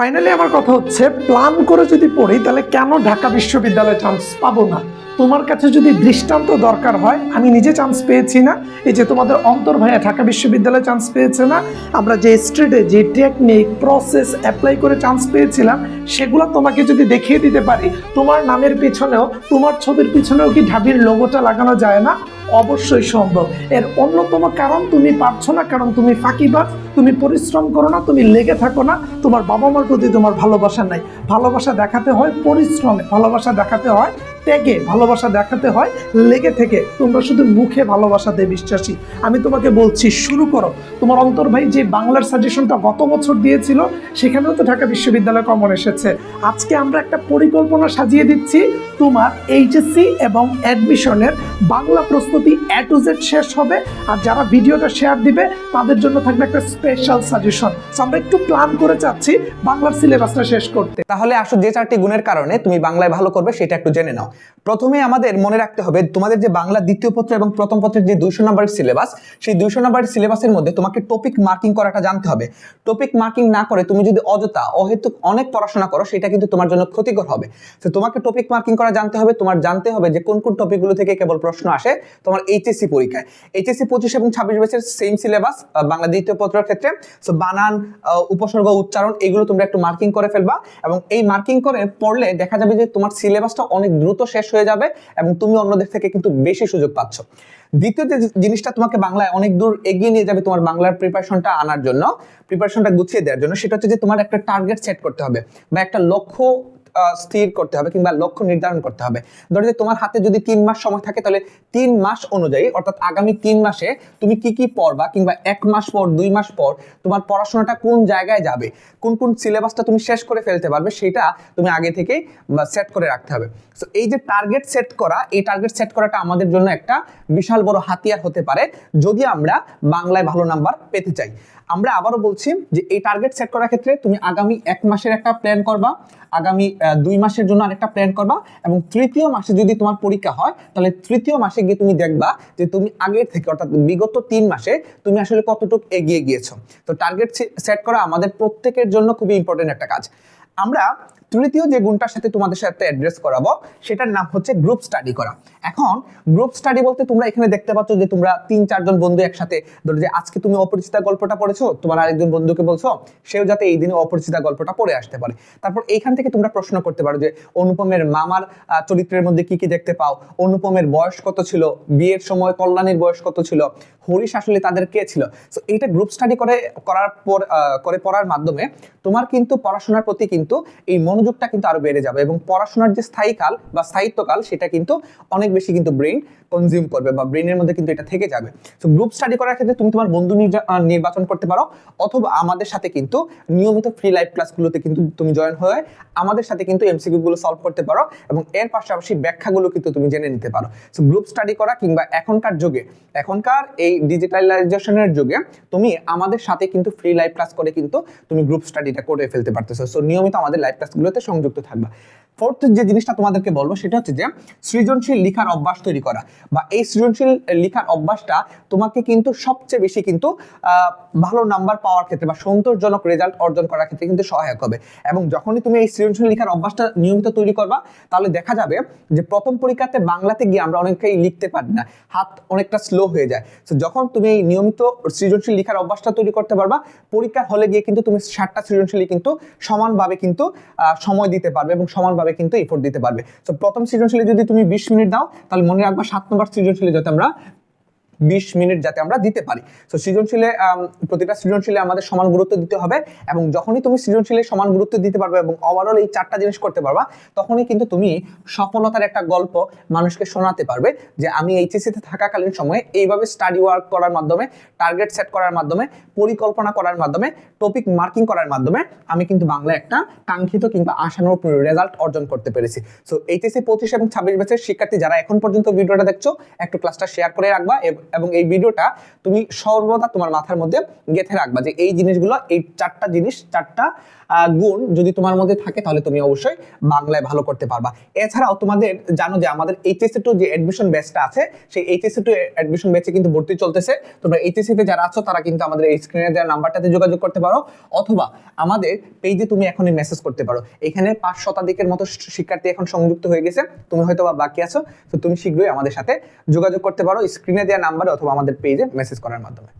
Finally আমার কথা হচ্ছে প্ল্যান করে যদি পড়ি, তাহলে কেন ঢাকা বিশ্ববিদ্যালয়ে চান্স পাবো না? তোমার কাছে যদি দৃষ্টান্ত দরকার হয়, আমি নিজে চান্স পেয়েছি না। এই যে তোমাদের অন্তর ভাইয়া ঢাকা বিশ্ববিদ্যালয়ে চান্স পেয়েছে না, আমরা যে স্ট্রেটে যে টেকনিক প্রসেস অ্যাপ্লাই করে চান্স পেয়েছিলাম, সেগুলো তোমাকে যদি দেখিয়ে দিতে পারি, তোমার নামের পিছনেও, তোমার ছবির পিছনেও কি ঢাবির লোগোটা লাগানো যায় না? অবশ্যই সম্ভব। এর অন্যতম কারণ, তুমি পারছ না, কারণ তুমি ফাঁকিবাজ তুমি পরিশ্রম করো না, তুমি লেগে থাকো না, তোমার বাবা মার প্রতি তোমার ভালোবাসা নাই। ভালোবাসা দেখাতে হয় পরিশ্রমে, ভালোবাসা দেখাতে হয় ত্যাগে ভালোবাসা দেখাতে হয়, লেগে থেকে তোমরা শুধু মুখে ভালোবাসাতে বিশ্বাসী। আমি তোমাকে বলছি, শুরু করো। তোমার অন্তর ভাই যে বাংলার সাজেশনটা গত বছর দিয়েছিল, সেখানেও তো ঢাকা বিশ্ববিদ্যালয় কমন এসেছে। আজকে আমরা একটা পরিকল্পনা সাজিয়ে দিচ্ছি, তোমার এইচএসসি এবং অ্যাডমিশনের বাংলা প্রস্তুতি এ টু জেড শেষ হবে, আর যারা ভিডিওটা শেয়ার দিবে, তাদের জন্য থাকবে একটা স্পেশাল সাজেশন আমরা একটু প্ল্যান করে চাচ্ছি, বাংলার সিলেবাসটা শেষ করতে। তাহলে আসো যে চারটি গুণের কারণে তুমি বাংলায় ভালো করবে, সেটা একটু জেনে নাও। প্রথমে আমাদের মনে রাখতে হবে, তোমাদের যে বাংলা দ্বিতীয় পত্র এবং প্রথম পত্রের যে দুইশো নম্বরের সিলেবাস সেই দুইশো নম্বরের সিলেবাসের মধ্যে তোমাকে টপিক মার্কিং করাটা জানতে হবে। টপিক মার্কিং না করে তুমি যদি অযথা, অহেতুক অনেক পড়াশোনা করো, সেটা কিন্তু তোমার জন্য ক্ষতিকর হবে। তো তোমাকে টপিক মার্কিং করা জানতে হবে, তোমার জানতে হবে যে কোন কোন টপিকগুলো থেকে কেবল প্রশ্ন আসে তোমার এইচএসসি পরীক্ষায়। এইচএসসি পঁচিশ এবং ছাব্বিশ ব্যাচের সেম সিলেবাস বাংলা দ্বিতীয় পত্রের ক্ষেত্রে। সো বানান উপসর্গ, উচ্চারণ, এগুলো তোমরা একটু মার্কিং করে ফেলবা এবং এই মার্কিং করে পড়লে দেখা যাবে যে তোমার সিলেবাসটা অনেক দ্রুত শেষ হয়ে যাবে এবং তুমি অন্যদের থেকে কিন্তু বেশি সুযোগ পাচ্ছ। দ্বিতীয় যে জিনিসটা তোমাকে বাংলায় অনেক দূর এগিয়ে নিয়ে যাবে তোমার বাংলার প্রিপারেশনটা আনার জন্য প্রিপারেশনটা গুছিয়ে দেওয়ার জন্য, সেটা হচ্ছে যে তোমার একটা টার্গেট সেট করতে হবে বা একটা লক্ষ্য স্থির করতে হবে কিংবা লক্ষ্য নির্ধারণ করতে হবে। ধরো যে তোমার হাতে যদি তিন মাস সময় থাকে, তাহলে তিন মাস অনুযায়ী, অর্থাৎ আগামী তিন মাসে তুমি কি কি পড়বা কিংবা এক মাস পর, দুই মাস পর, তোমার পড়াশোনাটা কোন জায়গায় যাবে, কোন কোন সিলেবাসটা তুমি শেষ করে ফেলতে পারবে, সেটা তুমি আগে থেকেই সেট করে রাখতে হবে। সো এই যে টার্গেট সেট করা, এই টার্গেট সেট করাটা আমাদের জন্য একটা বিশাল বড় হাতিয়ার হতে পারে, যদি আমরা বাংলায় ভালো নাম্বার পেতে চাই। আমরা আবারও বলছি যে, এই টার্গেট সেট করার ক্ষেত্রে তুমি আগামী এক মাসের একটা প্ল্যান করবা, আগামী দুই মাসের জন্য আরেকটা প্ল্যান করবা এবং তৃতীয় মাসে যদি তোমার পরীক্ষা হয়, তাহলে তৃতীয় মাসে গিয়ে তুমি দেখবা যে তুমি আগের থেকে, অর্থাৎ বিগত তিন মাসে তুমি আসলে কতটুকু এগিয়ে গিয়েছো। তো টার্গেট সেট করা আমাদের প্রত্যেকের জন্য খুবই ইম্পর্টেন্ট একটা কাজ। আমরা তৃতীয় যে গুণটার সাথে তোমাদের সাথে অ্যাড্রেস করাবো, সেটার নাম হচ্ছে গ্রুপ স্টাডি করা। এখন গ্রুপ স্টাডি বলতে তোমরা এখানে দেখতে পাচ্ছ যে তোমরা তিন, চারজন বন্ধু একসাথে, ধরো যে আজকে তুমি অপরিচিতা গল্পটা পড়েছো, তোমার আরেকজন বন্ধুকে বলছো, সেও যাতে এই দিনে অপরিচিতা গল্পটা পড়ে আসতে পারে। তারপর এইখান থেকে তোমরা প্রশ্ন করতে পারো যে অনুপমের মামার চরিত্রের মধ্যে কি কি দেখতে পাও? অনুপমের বয়স কত ছিল? বিয়ের সময় কল্যাণীর বয়স কত ছিল? হরিশ আসলে তাদের কে ছিল? তো এইটা গ্রুপ স্টাডি করে, করার পর করে পড়ার মাধ্যমে তোমার কিন্তু পড়াশোনার প্রতি কিন্তু এই মনোযোগটা কিন্তু আরও বেড়ে যাবে এবং পড়াশোনার যে স্থায়ীকাল বা স্থায়িত্বকাল, সেটা কিন্তু অনেক বেশি কিন্তু ব্রেন কনজিউম করবে বা ব্রেনের মধ্যে কিন্তু এটা থেকে যাবে। তো গ্রুপ স্টাডি করার ক্ষেত্রে তুমি তোমার বন্ধু নির্বাচন করতে পারো অথবা আমাদের সাথে কিন্তু নিয়মিত ফ্রি লাইভ ক্লাসগুলোতে কিন্তু তুমি জয়েন হয়ে আমাদের সাথে কিন্তু এমসিকিউ গুলো সলভ করতে পারো এবং এর পাশাপাশি ব্যাখ্যাগুলো কিন্তু তুমি জেনে নিতে পারো। সো গ্রুপ স্টাডি করা কিংবা এখনকার যুগে, এখনকার এই ডিজিটালাইজেশনের যুগে তুমি আমাদের সাথে কিন্তু ফ্রি লাইভ ক্লাস করে কিন্তু তুমি গ্রুপ স্টাডিটা করে ফেলতে পারতেছো। সো নিয়মিত আমাদের লাইভ ক্লাসগুলোতে সংযুক্ত থাকবা। ফোর্থ যে জিনিসটা তোমাদেরকে বলব সেটা হচ্ছে যে সৃজনশীল লিখার অভ্যাস তৈরি করা বা এই সৃজনশীল লিখার অভ্যাসটা তোমাকে কিন্তু সবচেয়ে বেশি কিন্তু ভালো নাম্বার পাওয়ার ক্ষেত্রে বা সন্তোষজনক রেজাল্ট অর্জন করার ক্ষেত্রে কিন্তু সহায়ক হবে। এবং যখনই তুমি এই সৃজনশীল লিখার অভ্যাসটা নিয়মিত তৈরি করবা, তাহলে দেখা যাবে যে প্রথম পরীক্ষাতে বাংলাতে গিয়ে আমরা অনেকেই লিখতে পারি না। হাত অনেকটা স্লো হয়ে যায়। তো যখন তুমি এই নিয়মিত সৃজনশীল লিখার অভ্যাসটা তৈরি করতে পারবা, পরীক্ষার হলে গিয়ে কিন্তু তুমি ষাটটা সৃজনশীল কিন্তু সমানভাবে কিন্তু সময় দিতে পারবে এবং সমানভাবে কিন্তু এফোর্ট দিতে পারবে। তো প্রথম সৃজনশীলে যদি তুমি বিশ মিনিট দাও, তাহলে মনে রাখবা সাত নম্বর সৃজনশীলে যাতে আমরা বিশ মিনিট যাতে আমরা দিতে পারি। তো সৃজনশীলে প্রতিটা সৃজনশীলে আমাদের সমান গুরুত্ব দিতে হবে এবং যখনই তুমি সৃজনশীলে সমান গুরুত্ব দিতে পারবে এবং ওভারঅল এই চারটা জিনিস করতে পারবা, তখনই কিন্তু তুমি সফলতার একটা গল্প মানুষকে শোনাতে পারবে যে আমি এইচএসসিতে থাকাকালীন সময়ে এইভাবে স্টাডি ওয়ার্ক করার মাধ্যমে টার্গেট সেট করার মাধ্যমে, পরিকল্পনা করার মাধ্যমে টপিক মার্কিং করার মাধ্যমে আমি কিন্তু বাংলায় একটা কাঙ্ক্ষিত কিংবা আশানুরূপ রেজাল্ট অর্জন করতে পেরেছি। সো এইচএসসি পঁচিশ এবং ছাব্বিশ ব্যাচের শিক্ষার্থী যারা এখন পর্যন্ত ভিডিওটা দেখছ, একটু ক্লাসটা শেয়ার করে রাখবা এব- এই ভিডিওটা তুমি সর্বদা তোমার মাথার মধ্যে গেঁথে রাখবা যে এই জিনিসগুলো, এই চারটা জিনিস, চারটা গুণ যদি তোমার মধ্যে থাকে তাহলে তুমি অবশ্যই বাংলায় ভালো করতে পারবা। এছাড়াও তোমাদের জানো যে আমাদের এইচএসসি টু যে অ্যাডমিশন ব্যাচটা আছে, সেই এইচএসসি টু অ্যাডমিশন ব্যাচে কিন্তু ভর্তি চলতেছে। তোমরা এইচএসসি তে যারা আছো, তারা কিন্তু আমাদের এই স্ক্রিনে দেওয়া নাম্বারটাতে যোগাযোগ করতে পারো। অথবা আমাদের পেজে তুমি এখনই মেসেজ করতে পারো। এখানে পাঁচ শতাধিকের মতো শিক্ষার্থী এখন সংযুক্ত হয়ে গেছে। তুমি হয়তো বা বাকি আছো, তো তুমি শীঘ্রই আমাদের সাথে যোগাযোগ করতে পারো। স্ক্রিনে দেওয়া নাম্বারে অথবা আমাদের পেজে মেসেজ করার মাধ্যমে।